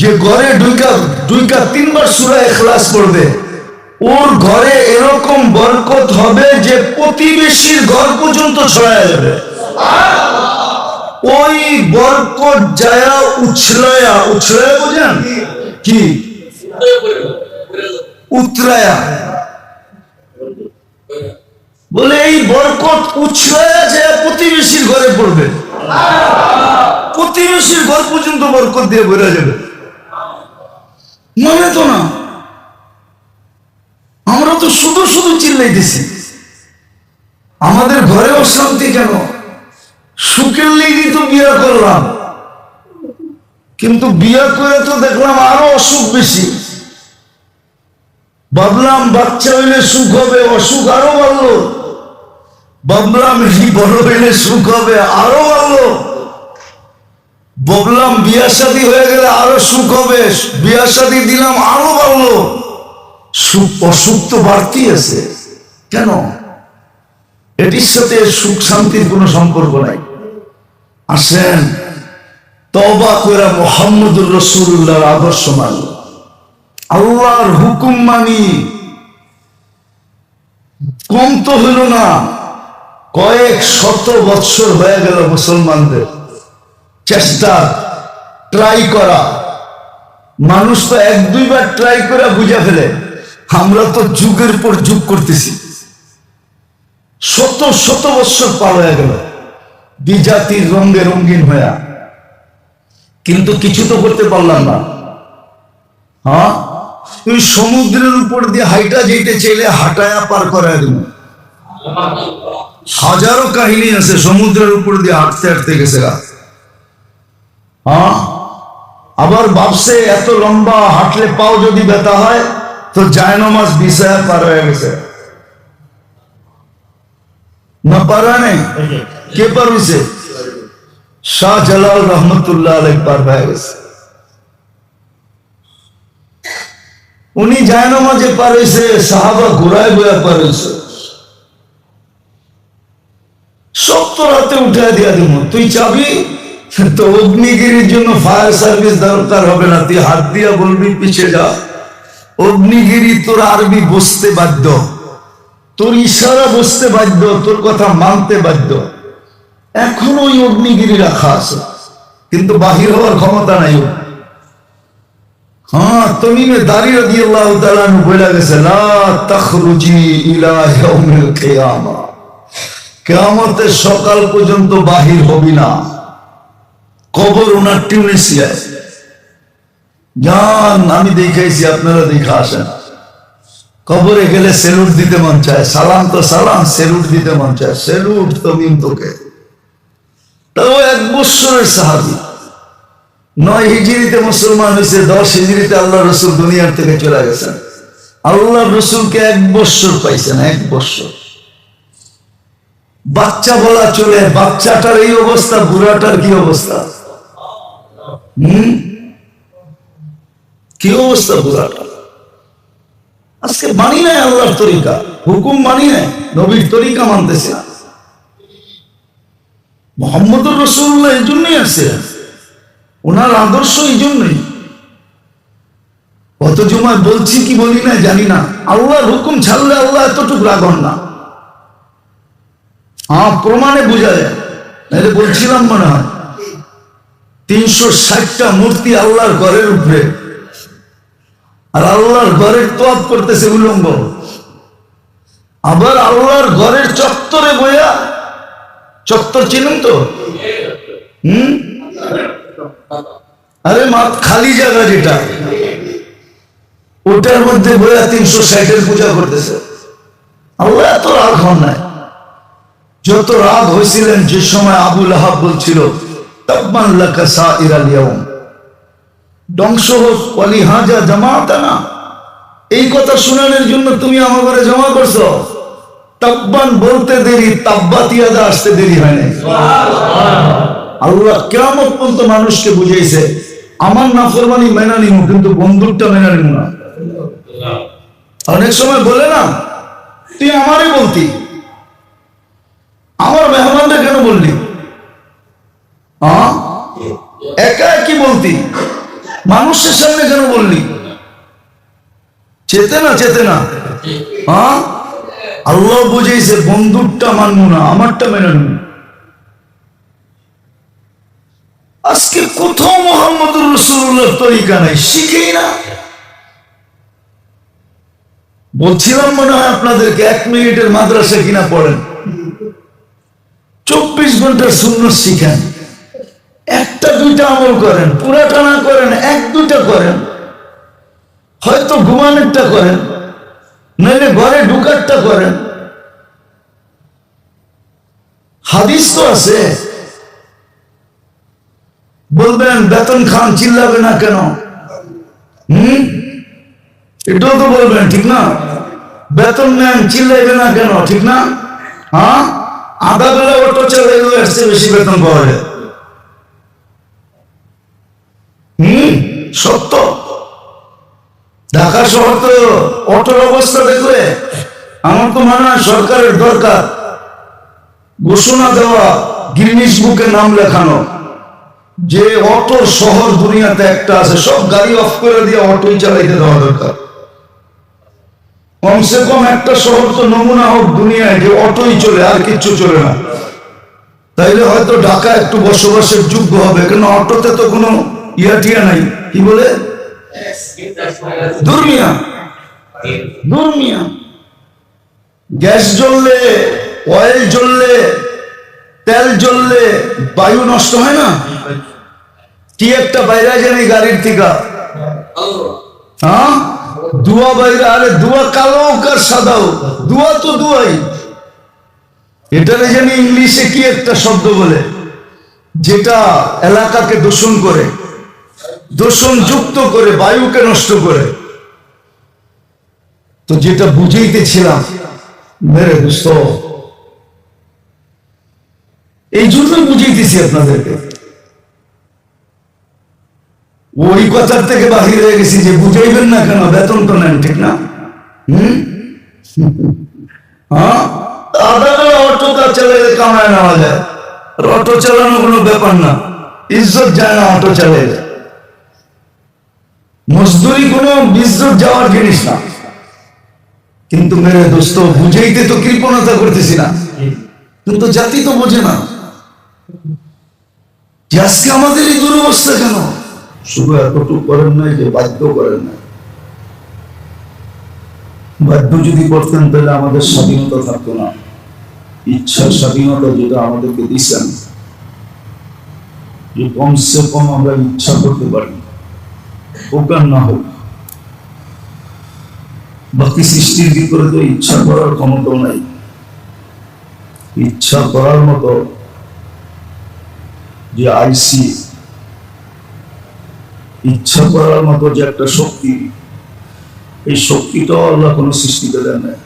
যে ঘরে দুইকা দুইকা তিনবার সুরা এখলাস পড়বে, ওর ঘরে এরকম বরকত হবে যে প্রতিবেশীর ঘর পর্যন্ত ছড়ায় যাবে। ওই বরকত যায়া উছলায়া উছলায়া বোঝেন? কি? উতরায়া। বলে এই বরকত উছলায়া যায় প্রতিবেশীর ঘরে পড়বে। প্রতিবেশীর ঘর পর্যন্ত বরকত দিয়ে বেরো যাবে। মানে তো না। আমরা তো শুধু শুধু চিল্লাইতেছি। আমাদের ঘরে অশান্তি কেন? সুখের লেগেই তো বিয়ে করলাম। কিন্তু বিয়ে করে তো দেখলাম আরও অসুখ বেশি। ভাবলাম বাচ্চা হইলে সুখ হবে, অসুখ আরও বাড়লো। ভাবলাম বড় হইলে সুখ হবে, আরও বাড়লো। বললাম বিয়া শাদী হয়ে গেলে আরও সুখ হবে। বিয়া শাদী দিলাম আরও বাড়লো সুখ অসুখ তো বাড়তি আছে। কেন? এটির সাথে সুখ শান্তির কোনো সম্পর্ক নাই। আসেন তবা করে মোহাম্মদুর রসুল্লাহর আদর্শ মানি। আল্লাহর হুকুম মানি। কম তো হইল না। কয়েক শত বৎসর হয়ে গেল মুসলমানদের। চেষ্টা ট্রাই করা। মানুষ তো এক, দুইবার ট্রাই করে বুঝে ফেলে। আমরা তো যুগের পর যুগ করতেছি। শত শত বৎসর পার হয়ে গেল। বিজাতির রঙে রঙিন হয়ে। কিন্তু কিছু তো করতে পারলাম না। হ্যাঁ? তুমি সমুদ্রের উপর দিয়ে হাইটা যেতে চাইলে হাঁটায়া পার করা দিন হাজারো কাহিনী আছে, সমুদ্রের উপর দিয়ে হাঁটতে হাঁটতে গেছে গা। হ্যাঁ? আবার ভাবছে এত লম্বা হাঁটলে পাও যদি ব্যথা হয়, তো জায়নমাজ বিষয় পার হয়ে গেছে। না পারা নেই? কে পার হয়েছে শাহ জালাল রহমতুল্লাহ আলাই পার হয়ে গেছে। উনি জায়নমাজে পার হয়েছে, সাহাবা ঘোরায় বয়া পার হয়েছে। সব তো রাতে উঠে দিয়া দিব তুই চাবি? তো অগ্নিগিরির জন্য ফায়ার সার্ভিস দরকার হবে না। তুই হাত দিয়া বলবি, পিছে যা। অগ্নিগিরি, তোর আরবি বসতে বাধ্য। তোর ইশারা বসতে বাধ্য, তোর কথা মানতে বাধ্য। এখন ওই অগ্নিগিরি রাখা আছে। কিন্তু বাহির হওয়ার ক্ষমতা নাই হ্যাঁ তমিমে দাঁড়িয়ে দিয়ে আল্লাহ তালানু বলে গেছে কেয়ামতের সকাল পর্যন্ত বাহির হবি না। কবর ওনার টিউনিসিয়ায় যান আমি দেখাইছি, আপনারা দেখা আসেন। কবরে গেলে সেলুট দিতে মন চায়। সালাম তো সালাম, সেলুট দিতে মন চায়। সেলুট তমিম তোকে। তাও এক বৎসরের সাহাবি। নয় হিজড়িতে মুসলমান হয়েছে, দশ হিজড়িতে আল্লাহ রসুল দুনিয়ার থেকে চলে গেছেন। আল্লাহ রসুলকে এক বৎসর পাইছেন, এক বৎসর। বাচ্চা বলা চলে, বাচ্চাটার এই অবস্থা, বুড়াটার কি অবস্থা? অবস্থা বুড়াটা আজকে মানি আল্লাহর তরিকা, হুকুম মানি নবীর তরিকা মানতেছে না। মোহাম্মদুর রসুল্লাহ এই জন্যই আছে। ওনার আদর্শ এই জন্যই। কত জমায় বলছি কি বলি না জানি না। আল্লাহর হুকুম ছাড়লে আল্লাহ এতটুকু রাগন না। হ্যাঁ প্রমাণে বোঝা যায়। বলছিলাম মনে হয়। তিনশো ষাটটা মূর্তি আল্লাহর ঘরের উপরে। আর আল্লাহর ঘরের তোয়াব করতেছে উলঙ্গ। আবার আল্লাহর ঘরের চত্বরে বইয়া, চত্বর চিনুন তো? হম? আরে মা খালি জায়গা যেটা। ওটার মধ্যে বইয়া তিনশো ষাটের পূজা করতেছে। আল্লাহ এত রাগ হন নাই। যত রাগ হয়েছিলেন যে সময় আবুল আহাব বলছিল ধ্বংস এই কথা জন্য তুমি আমার ঘরে জমা করছ। তাব্বান বলতে দেরি তাব্বাতিয়াদা আসতে দেরি আল্লাহ কেমন পর্যন্ত মানুষকে বুঝাইছে, আমার নাফরমানি মেনা নিব কিন্তু বন্দুকটা মেনা নিব না। অনেক সময় বলে না, তুই আমারই বলতি। আমার মেহমানদের কেন বললি হ্যাঁ একা কি বলতি মানুষের সামনে কেন বললি। চেতে না চেতে না। হ্যাঁ? আল্লাহ বুঝেছে বন্ধুরটা মানবো না, আমারটা মেনে নেব। আজকে কোথাও মোহাম্মদ রসুল্লাহ তরিকা নাই, শিখেই না। বলছিলাম মনে হয় আপনাদেরকে, এক মিনিটের মাদ্রাসা কিনা পড়েন। চব্বিশ ঘণ্টার শূন্য শিখেন। একটা দুইটা আমল করেন, পুরাটা না করেন, এক দুইটা করেন। হয়তো ঘুমানোরটা করেন, নইলে ঘরে ঢুকারটা করেন। হাদিস তো আছে। বলবেন, বেতন খান চিল্লাবে না কেন? হম? এটাও তো বলবেন, ঠিক না? বেতন নেন, চিল্লাইবে না কেন, ঠিক না? হ্যাঁ? আধা বেলা অটো চালাইলেও আসছে বেশি বেতন পাওয়া যায় হম সত্য ঢাকা শহর তো অটোর অবস্থা আমার তো মনে হয় সরকারের দরকার। ঘোষণা দেওয়া গিনিস বুকে নাম লেখানো। যে অটো শহর দুনিয়াতে একটা আছে, সব গাড়ি অফ করে দিয়ে অটোই চালাইতে দেওয়া দরকার। কমসে কম একটা শহর তো নমুনা হোক দুনিয়ায়, যে অটোই চলে, আর কিচ্ছু চলে না। তাইলে হয়তো ঢাকা একটু বসবাসের যোগ্য হবে, কেন অটোতে তো কোনো ইয়া টিয়া নাই, কি বলে? দুর্মিয়া। দুর্মিয়া। গ্যাস জ্বললে অয়েল জ্বললে, তেল জ্বললে বায়ু নষ্ট হয় না? কি একটা বাইরে জানি গাড়ির থেকে? হ্যাঁ? দুয়া বাইরে, আরে দুয়া কালো হোক আর সাদা হোক দুয়া তো দুয়াই। এটারে জানি ইংলিশে কি একটা শব্দ বলে, যেটা এলাকাকে দূষণ করে। দূষণ যুক্ত করে, বায়ুকে নষ্ট করে। তো যেটা বুঝাইতেছিলাম, মেরে দোস্ত। এই জন্য বুঝাইতেছি আপনাদেরকে। ওই কথার থেকে বাহির হয়ে গেছি যে বুঝাইবেন না কেন, বেতন তো নেন, ঠিক না? হম? হ্যাঁ? চালাইলে কামায় নেওয়া যায়। আর অটো চালানো কোনো ব্যাপার না। ইজ্জত যায় না অটো চালাইলে। মজদুরি কোনো ইজ্জত যাওয়ার জিনিস না। কিন্তু মেরে দোস্ত, বুঝাইতে তো কৃপণতা করতেছি না। কিন্তু জাতি তো বোঝে না। আজকে আমাদের এই দুরবস্থা কেন? শুধু এতটুকু করেন নাই যে বাধ্য করেন না বাধ্য যদি করতেন তাহলে আমাদের স্বাধীনতা থাকতো না। ইচ্ছার স্বাধীনতা যেটা আমাদেরকে দিচ্ছেন, যে কমসে কম আমরা ইচ্ছা করতে পারি। আর না হোক। বাকি সৃষ্টির ভিতরে তো ইচ্ছা করার ক্ষমতা নাই। ইচ্ছা করার মতো যে আইসি, ইচ্ছা করার মতো যে একটা শক্তি, এই শক্তিটাও আল্লাহ কোনো সৃষ্টিতে দেন নাই।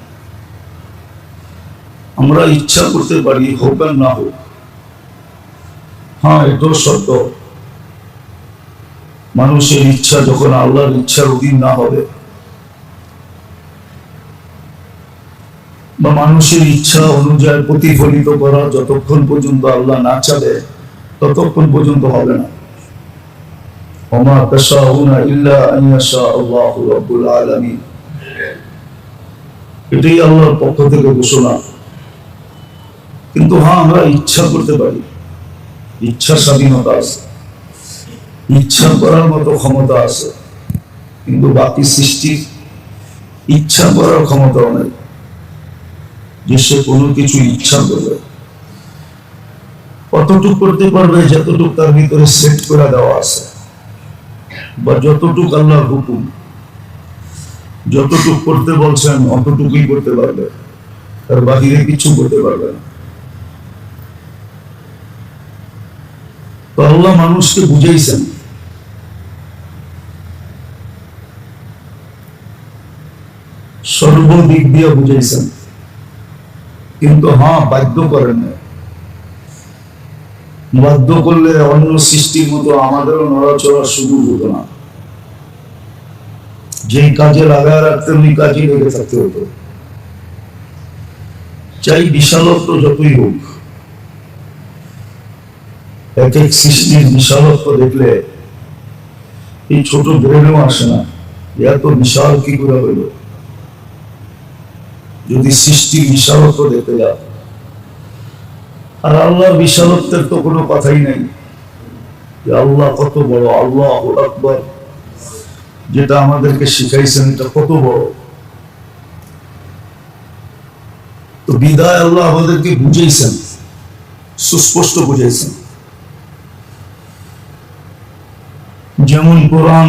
আমরা ইচ্ছা করতে পারি, হোক আর না হোক। হ্যাঁ এটাও সত্য। মানুষের ইচ্ছা যখন আল্লাহর ইচ্ছার অধীন না হবে, বা মানুষের ইচ্ছা অনুযায়ী প্রতিফলিত করা যতক্ষণ পর্যন্ত আল্লাহ না চাবে, ততক্ষণ পর্যন্ত হবে না। কিন্তু হ্যাঁ আমরা ইচ্ছা করতে পারি। ইচ্ছা স্বাধীনতা আছে। ইচ্ছা করার মতো ক্ষমতা আছে, কিন্তু বাকি সৃষ্টির ইচ্ছা করার ক্ষমতা অনেক যে সে কোনো কিছু ইচ্ছা করবে, কতটুক করতে পারবে, যতটুক তার ভিতরে সেট করে দেওয়া আছে। বা যতটুক আল্লাহর হুকুম, যতটুক করতে বলছেন, অতটুকুই করতে পারবে। তার বাহিরে কিছু করতে পারবে না। তো আল্লাহ মানুষকে বুঝাইছেন সর্বদিক দিয়ে বুঝাইছেন। কিন্তু হ্যাঁ বাধ্য করেন বাধ্য করলে অন্য সৃষ্টির মতো আমাদেরও নড়াচড়ার সুযোগ হতো না। যে কাজে লাগায় রাখতেন ওই কাজে লেগে থাকতে হতো। চাই বিশালত্ব যতই হোক, এক এক সৃষ্টির বিশালত্ব দেখলে এই ছোট ব্রেনেও আসে না, এত বিশাল কি করে হইল? যদি সৃষ্টি বিশালত্ব দেখতে যাও। আর আল্লাহর বিশালত্বের তো কোনো কথাই নেই। আল্লাহ কত বড়, আল্লাহ আকবর। যেটা আমাদেরকে শিখাইছেন, এটা কত বড়। তো বিদায় আল্লাহ আমাদেরকে বুঝাইছেন, সুস্পষ্ট বুঝাইছেন। যেমন কোরআন,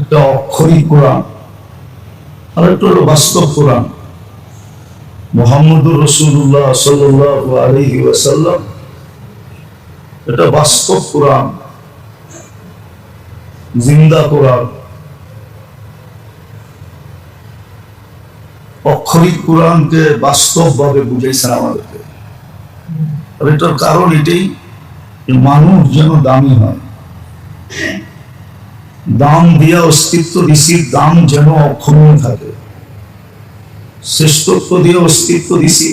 একটা অক্ষরিক কোরআন আর একটা হলো বাস্তব কোরআন। মোহাম্মদুর রসুল্লাহ সাল্লাহ আলহি ওয়াসাল্লাম। এটা বাস্তব কোরআন। জিন্দা কোরআন। অক্ষরিক কোরআনকে বাস্তবভাবে বুঝাইছেন আমাদেরকে। আর এটার কারণ এটাই মানুষ যেন দামি হয়। দাম দিয়া অস্তিত্ব দিছি দাম যেন অক্ষুণ্ণ থাকে। শ্রেষ্ঠত্ব দিয়ে অস্তিত্ব দিছি।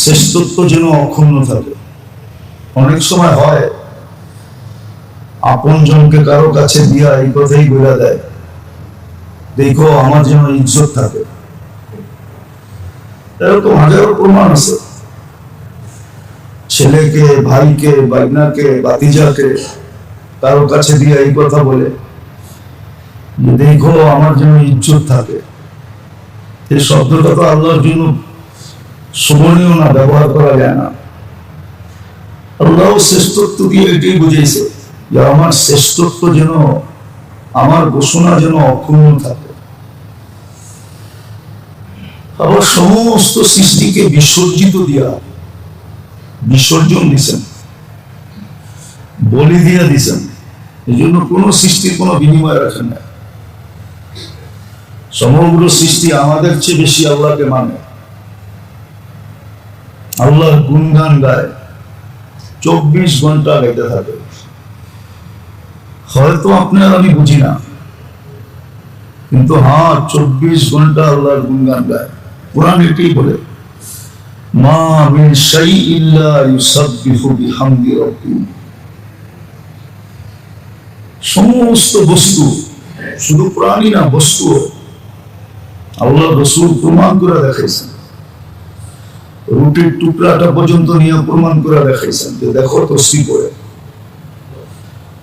শ্রেষ্ঠত্ব যেন অক্ষুণ্ণ থাকে। অনেক সময় হয় আপন জনকে কারও কাছে দিয়া এই কথাই বলে দেয়, দেখো আমার যেন ইজ্জত থাকে। এরকম হাজারো প্রমাণ আছে। ছেলেকে, ভাইকে বাইনাকে বাতিজাকে কারও কাছে দিয়ে এই কথা বলে। দেখো, আমার যেন ইজ্জত থাকে। এই শব্দটা তো আল্লাহর জন্য শোভনীয় না, ব্যবহার করা যায় না। আল্লাহ শ্রেষ্ঠত্ব দিয়ে এটাই বুঝেছে যে আমার শ্রেষ্ঠত্ব যেন, আমার ঘোষণা যেন অক্ষুণ্ণ থাকে। আবার সমস্ত সৃষ্টিকে বিসর্জিত দিয়া, বিসর্জন দিছেন। বলি দিয়া দিছেন। এই জন্য কোন সৃষ্টির কোনো বিনিময় রাখেন না। সমগ্র সৃষ্টি আমাদের চেয়ে বেশি আল্লাহকে মানে। আল্লাহর গুণগান গায়। চব্বিশ ঘণ্টা গাইতে থাকে। হয়তো আপনার আমি বুঝি না। কিন্তু হ্যাঁ চব্বিশ ঘণ্টা আল্লাহর গুণগান গায়। কোরআন এটি বলে সমস্ত বস্তু, শুধু প্রাণী না বস্তু আল্লাহ রসুল প্রমাণ করে দেখাইছেন। রুটির টুকরাটা পর্যন্ত নিয়ে প্রমাণ করে দেখাইছেন যে দেখো তসবি করে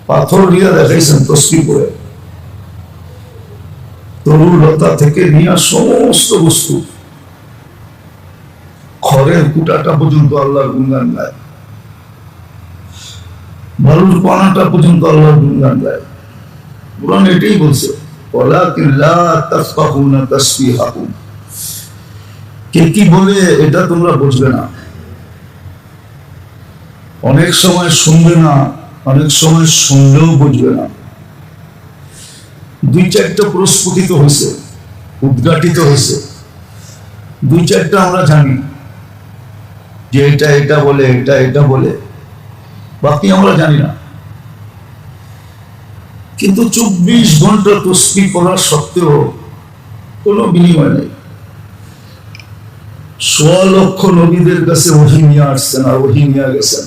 পাথর নিয়ে দেখাইছেন তসবি করে তরুলতা থেকে নিয়ে সমস্ত বস্তু। খড়ের কুটাটা পর্যন্ত আল্লাহর গুণগান গায়। বালুর পানাটা পর্যন্ত আল্লাহর গুণগান গায়। কোরআন এটাই বলছে। ওয়ালাকিন লা তাফকাহুনা তাসবিহাহুম কে কি বলে এটা তোমরা বুঝবে না। অনেক সময় শুনবে না, অনেক সময় শুনলেও বুঝবে না। দুই চারটা প্রস্ফুটিত হয়েছে, উদ্ঘাটিত হয়েছে। দুই চারটা আমরা জানি যে এটা এটা বলে, এটা এটা বলে। বাকি আমরা জানি না। কিন্তু চব্বিশ ঘণ্টা তসবি পড়ার সত্ত্বেও কোনো বিনিময় নেই। সোয়া লক্ষ নবীদের কাছে ওহি নিয়ে আসছেন আর গেছেন।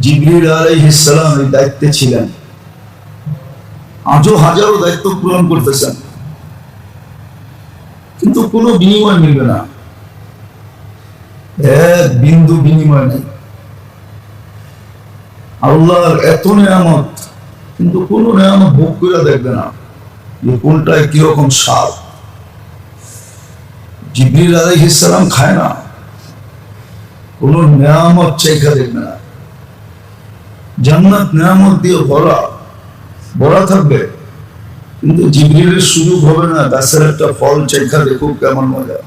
জিবরিল আলাইহিসসালাম এই দায়িত্বে ছিলেন। আজও হাজারো দায়িত্ব পূরণ করতেছেন। কিন্তু কোনো বিনিময় মিলবে না। এক বিন্দু বিনিময় নেই। আল্লাহর এত নিয়ামত কিন্তু কোন নিয়ামত ভোগ করে দেখবে না যে কোনটায় কীরকম স্বাদ। জিবরিল আলাইহিসসালাম খায় না। কোন নিয়ামত চাইখা দেখবে না। জান্নাত নিয়ামত দিয়ে ভরা ভরা থাকবে। কিন্তু জিবরিলের সুযোগ হবে না, গাছের একটা ফল চাইখা দেখুক কেমন মজা।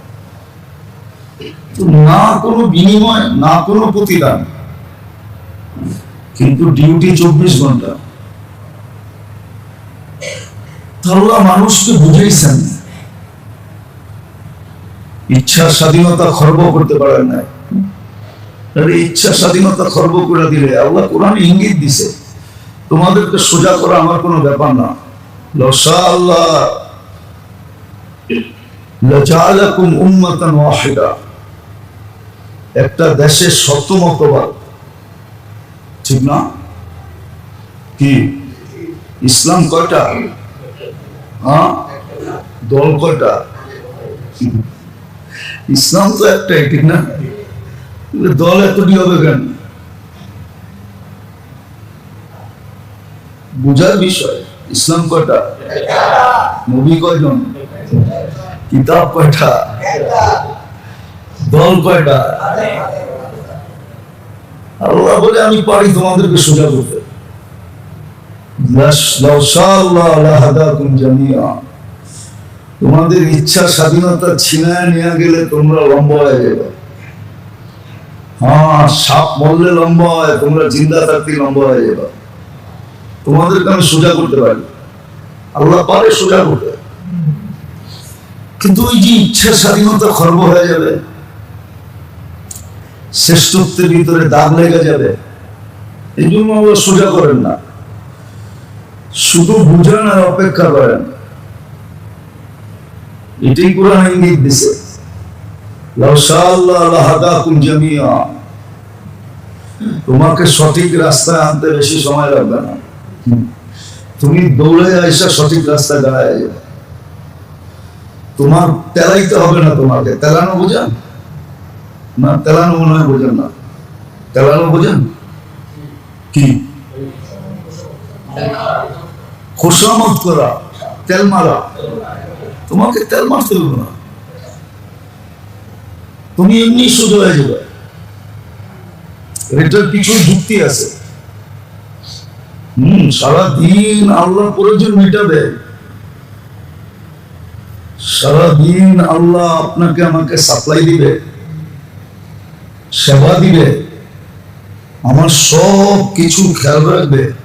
না কোনো বিনিময়, না কোনো প্রতিদান। কিন্তু ডিউটি চব্বিশ ঘণ্টা। আল্লাহ মানুষকে বুঝাইছেন। ইচ্ছা স্বাধীনতা খর্ব করতে পারেন ইচ্ছা স্বাধীনতা খর্ব করে দিলে আল্লাহ কোরআন ইঙ্গিত দিছে, তোমাদেরকে সোজা করা আমার কোনো ব্যাপার না। লসা আল্লাহ একটা দেশের শত মতবাদ, ঠিক না? কি? ইসলাম কয়টা? হ্যাঁ? দল ইসলাম তো ঠিক না? দল এতটি হবে কেন? বুঝার বিষয়, ইসলাম কয়টা? নবী কয়জন? কিতাব কয়টা? দল কয়টা? আল্লাহ বলে আমি পারি তোমাদেরকে সোজা করতে। তোমাদের ইচ্ছা স্বাধীনতা ছিনায় নিয়ে গেলে তোমরা লম্বা হয়ে যাবে। হ্যাঁ সাপ মরলে লম্বা হয়, তোমরা জিন্দা থাকতে লম্বা হয়ে যাবে। তোমাদেরকে আমি সোজা করতে পারি। আল্লাহ পারে সোজা করতে। কিন্তু ওই যে ইচ্ছা স্বাধীনতা খর্ব হয়ে যাবে, শ্রেষ্ঠত্বের ভিতরে দাগ লেগে যাবে, এই জন্য আল্লাহ সোজা করেন না। শুধু বুঝেন আর অপেক্ষা করেন। এটাই কোরআন ইঙ্গিত দিছে। তোমাকে সঠিক রাস্তায় আনতে বেশি সময় লাগবে না। তুমি দৌড়ে আইসা সঠিক রাস্তায় দাঁড়ায় যাবে তোমার তেলাইতে হবে না তোমাকে। তেলানো বোঝেন? না, তেলানো মনে হয় বোঝেন না। তেলানো বোঝেন? কি? খোসামত করা, তেল মারা। তোমাকে তেল মারতে হবে না। তুমি এমনি সোজা হয়ে যাবে। এটার কিছু যুক্তি আছে। হম, সারাদিন আল্লাহ প্রয়োজন মেটাবে। সারাদিন আল্লাহ আপনাকে আমাকে সাপ্লাই দিবে, সেবা দিবে, আমার সব কিছু খেয়াল রাখবে।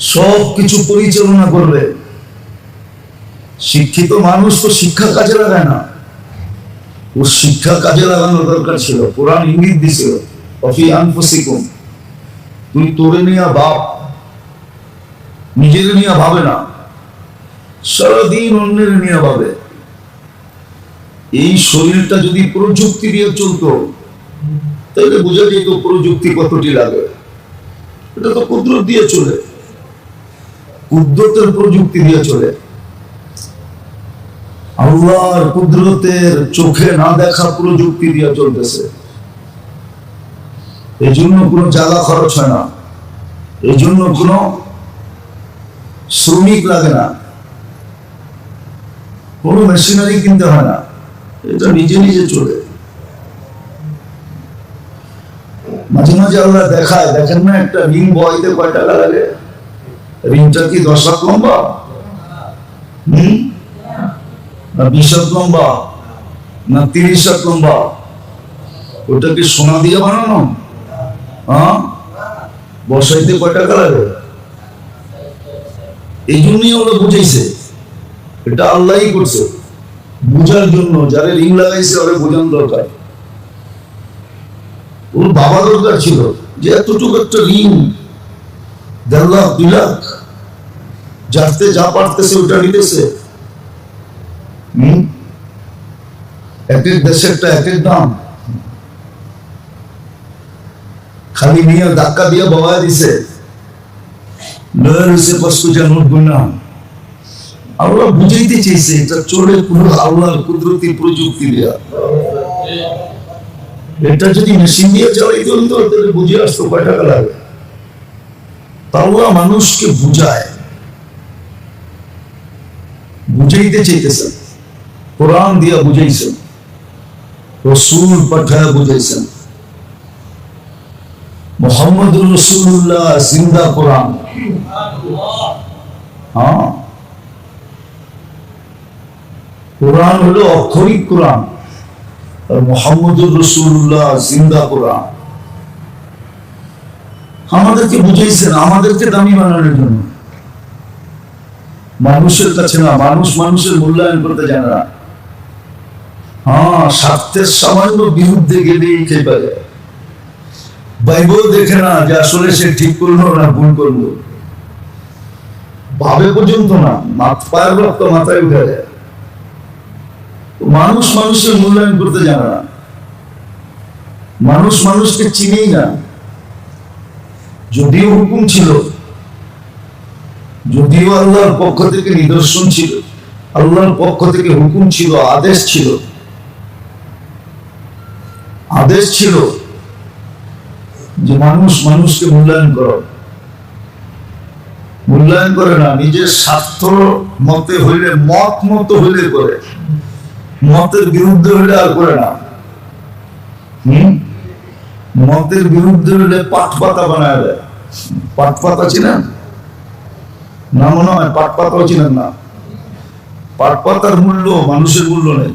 সব কিছু পরিচালনা করবে। শিক্ষিত মানুষ তো শিক্ষা কাজে লাগায় না। ও শিক্ষা কাজে লাগানো দরকার ছিল। কোরআন ইঙ্গিত দিছিল, অফি তুই তোরে নিয়ে বাপ নিজের নিয়ে ভাবে না। সারাদিন অন্যের নিয়ে ভাবে। এই শরীরটা যদি প্রযুক্তি দিয়ে চলতো, তাহলে বোঝা যেত প্রযুক্তি কতটি লাগে। এটা তো কুদরত দিয়ে চলে। কুদরতের প্রযুক্তি দিয়ে চলে। আল্লাহর কুদরতের চোখে না দেখা প্রযুক্তি দিয়ে চলতেছে। এই জন্য কোনো জায়গা খরচ হয় না। এই জন্য কোনো শ্রমিক লাগে না। কোনো মেশিনারি কিনতে হয় না। এটা নিজে নিজে চলে। মাঝে মাঝে আল্লাহ দেখায়, দেখেন না একটা রিং বয়তে কয় টাকা রিংটা কি দশ লাখ লম্বা? হম? না বিশ হাত লম্বা। না তিরিশ হাত লম্বা। ওটা কি সোনা দিয়ে বানানো? হ্যাঁ? বসাইতে কয় টাকা লাগে? এই জন্যই ওরা বুঝাইছে। এটা আল্লাহই করছে। বুঝার জন্য যারা রিং লাগাইছে ওরা বোঝানো দরকার। ওর বাবা দরকার ছিল যে এতটুকু একটা রিং দেড় লাখ দুই লাখ যাতে যা পারতেছে ওটা নিতেছে। এক এক দেশেরটা এক দাম। খালি নিয়ে ধাক্কা দিয়ে বাবা দিছে। নয়ের হয়েছে কষ্ট যেন গুণা আল্লাহ যদি মেশিন দিয়ে তা মানুষকে বুঝায়। বুঝাইতে চাইতেছেন। কোরআন দিয়া বুঝাইছেন। রসুল পাঠায় বুঝাইছেন। মোহাম্মদ রসুল্লাহ জিন্দা কোরআন। হ্যাঁ? কোরআন হলো অক্ষরিক কোরআন। আর মোহাম্মদুর রসুল্লাহ জিন্দা কোরআন। আমাদেরকে বুঝাইছেন, আমাদেরকে দামি বানানোর জন্য। মানুষের কাছে না, মানুষ মানুষের মূল্যায়ন করতে জানে না। হ্যাঁ স্বার্থের সামান্য বিরুদ্ধে গেলেই খেয়ে পারে? দেখে না যে আসলে সে ঠিক করল না ভুল করল। ভাবে পর্যন্ত না পায়ের রক্ত মাথায় উঠে যায়। মানুষ মানুষের মূল্যায়ন করতে জানে না। মানুষ মানুষকে চিনেই না। যদিও হুকুম ছিল যদিও আল্লাহর পক্ষ থেকে নিদর্শন ছিল, আল্লাহর পক্ষ থেকে হুকুম ছিল, আদেশ ছিল। আদেশ ছিল যে মানুষ মানুষকে মূল্যায়ন করো। মূল্যায়ন করে না, নিজের স্বার্থ মতে হইলে, মত মতো হইলে করে। মতের বিরুদ্ধে হইলে আর করে না। হম? মতের বিরুদ্ধে হইলে পাট পাতা বানায় দেয়। পাট পাতা ছিলেন না মনে হয়, পাট পাতাও ছিলেন না। পাট পাতার মূল্য মানুষের মূল্য নেই।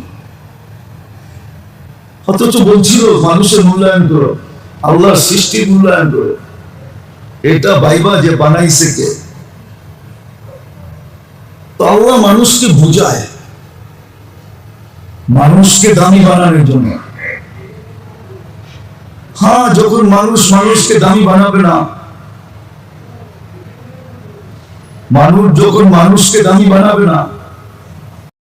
অথচ বলছিল, মানুষের মূল্যায়ন করো, আল্লাহর সৃষ্টির মূল্যায়ন করো। এটা বাইবা যে বানাইছে কে? তো আল্লাহ মানুষকে বুঝায়। মানুষকে দামি বানানোর জন্য। হ্যাঁ যখন মানুষ মানুষকে দামি বানাবে না মানুষ যখন মানুষকে দামি বানাবে না